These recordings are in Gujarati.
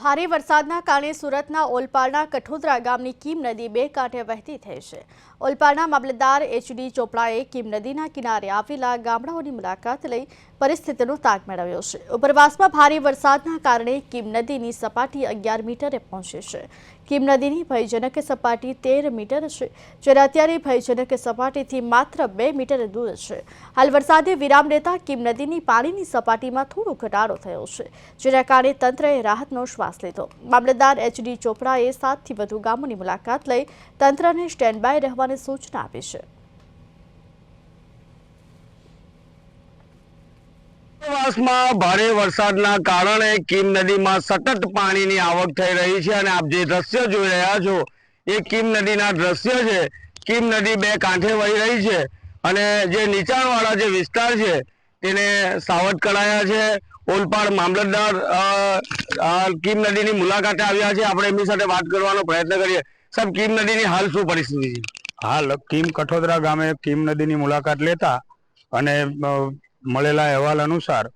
ભારે વરસાદના કારણે સુરતના ઓલપાડના કઠોદરા ગામની કીમ નદી બે કાંઠે વહેતી થઈ છે. ઓલપાડના મામલતદાર એચડી ચોપડાએ કીમ નદીના કિનારે આવેલા ગામડાઓની મુલાકાત લઈ પરિસ્થિતિનો તાગ મેળવ્યો છે. ઉપરવાસમાં ભારે વરસાદના કારણે કીમ નદીની સપાટી અગિયાર મીટરે પહોંચી છે. કીમ નદીની ભયજનક સપાટી તેર મીટર છે, જ્યારે અત્યારે ભયજનક સપાટીથી માત્ર બે મીટર દૂર છે. હાલ વરસાદે વિરામ લેતા કીમ નદીની પાણીની સપાટીમાં થોડો ઘટાડો થયો છે, જેના કારણે તંત્રએ રાહતનો શ્વાસ લીધો. મામલતદાર એચડી ચોપડાએ સાતથી વધુ ગામોની મુલાકાત લઈ તંત્રને સ્ટેન્ડ બાય રહેવાની સૂચના આપી છે. ઉપરવાસમાં ભારે વરસાદના કારણે કીમ નદીમાં સતત પાણીની આવક થઈ રહી છે અને આપ જે દ્રશ્ય જોઈ રહ્યા છો, એ કીમ નદીના દ્રશ્ય છે. કીમ નદી બે કાંઠે વહી રહી છે અને જે નીચાણવાળા જે વિસ્તાર છે, તેને સાવધ કરાયા છે. ઓલપાડ મામલતદાર કીમ નદીની મુલાકાતે આવ્યા છે. આપણે એમની સાથે વાત કરવાનો પ્રયત્ન કરીએ. સાહેબ, કીમ નદીની હાલ શું પરિસ્થિતિ છે? હાલ કીમ કઠોદરા ગામે કીમ નદીની મુલાકાત લેતા અને મળેલા અહેવાલ અનુસાર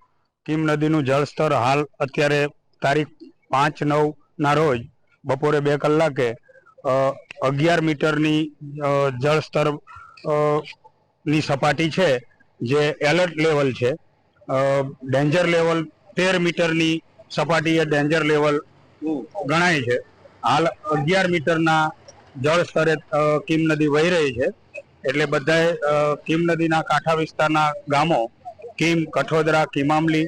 કીમ નદીનું જળસ્તર હાલ અત્યારે તારીખ પાંચ નવ ના રોજ બપોરે બે કલાકે અગિયાર મીટરની જળસ્તરની સપાટી છે, જે એલર્ટ લેવલ છે. ડેન્જર લેવલ તેર મીટરની સપાટી એ ડેન્જર લેવલ ગણાય છે. હાલ અગિયાર મીટરના જળ સ્તરે કિમ નદી વહી રહી છે. એટલે બધાએ કિમ નદીના કાંઠા વિસ્તારના ગામો, કીમ, કઠોદરા, કીમામલી,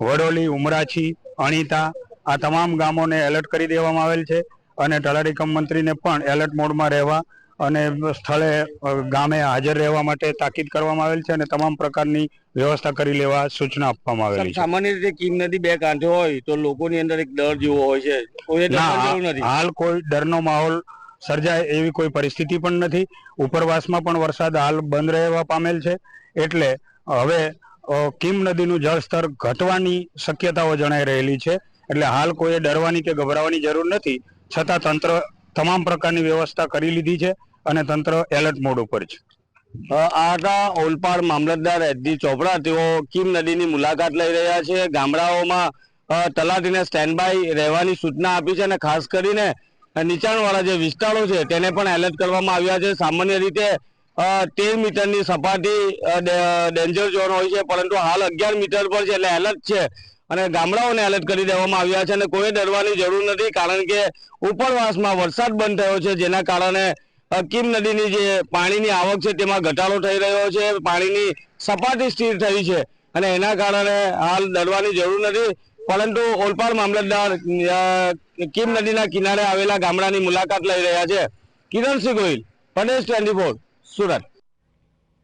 વડોલી, ઉમરાછી, અણીતા, આ તમામ ગામોને એલર્ટ કરી દેવામાં આવેલ છે અને તલાટી મંત્રીને પણ એલર્ટ મોડમાં રહેવા અને સ્થળે ગામે હાજર રહેવા માટે તાકીદ કરવામાં આવેલ છે અને તમામ પ્રકારની વ્યવસ્થા કરી લેવા સૂચના આપવામાં આવેલી છે. સામાન્ય રીતે કીમ નદી બે કાંઠે હોય તો લોકોની અંદર એક ડર જેવો હોય છે. હાલ કોઈ ડરનો માહોલ સર્જાય એવી કોઈ પરિસ્થિતિ પણ નથી. ઉપરવાસમાં પણ વરસાદ હાલ બંધ રહેવા પામેલ છે. એટલે હવે કિમ કીમ નદીનું જળસ્તર ઘટવાની શક્યતાઓ જણાઈ રહેલી છે. એટલે હાલ કોઈએ ડરવાની કે ગભરાવાની જરૂર નથી. છતાં તંત્ર તમામ પ્રકારની વ્યવસ્થા કરી લીધી છે. અને તંત્ર એલર્ટ મોડ ઉપર છે. આ હતા ઓલપાડ મામલતદાર એચડી ચોપડા. તેઓ કીમ નદીની મુલાકાત લઈ રહ્યા છે. ગામડાઓમાં તલાટીને સ્ટેન્ડ બાય રહેવાની સૂચના આપી છે અને ખાસ કરીને નીચાણવાળા જે વિસ્તારો છે, તેને પણ એલર્ટ કરવામાં આવ્યા છે. સામાન્ય રીતે તેર મીટરની સપાટી ડેન્જર ઝોન હોય છે, પરંતુ હાલ અગિયાર મીટર પર છે એટલે એલર્ટ છે. અને ગામડાઓને એલર્ટ કરી દેવામાં આવ્યા છે અને કોઈ ડરવાની જરૂર નથી, કારણ કે ઉપરવાસમાં વરસાદ બંધ થયો છે, જેના કારણે કીમ નદીની જે પાણીની આવક છે તેમાં ઘટાડો થઈ રહ્યો છે, પાણીની સપાટી સ્થિર થઈ છે અને એના કારણે હાલ ડરવાની જરૂર નથી. પરંતુ ઓલપાડ મામલતદાર કિમ નદીના કિનારે આવેલા ગામડાની મુલાકાત લઈ રહ્યા છે. કિરણસિંહ ગોહિલ, પ્રદેશ ટ્વેન્ટી સુરત.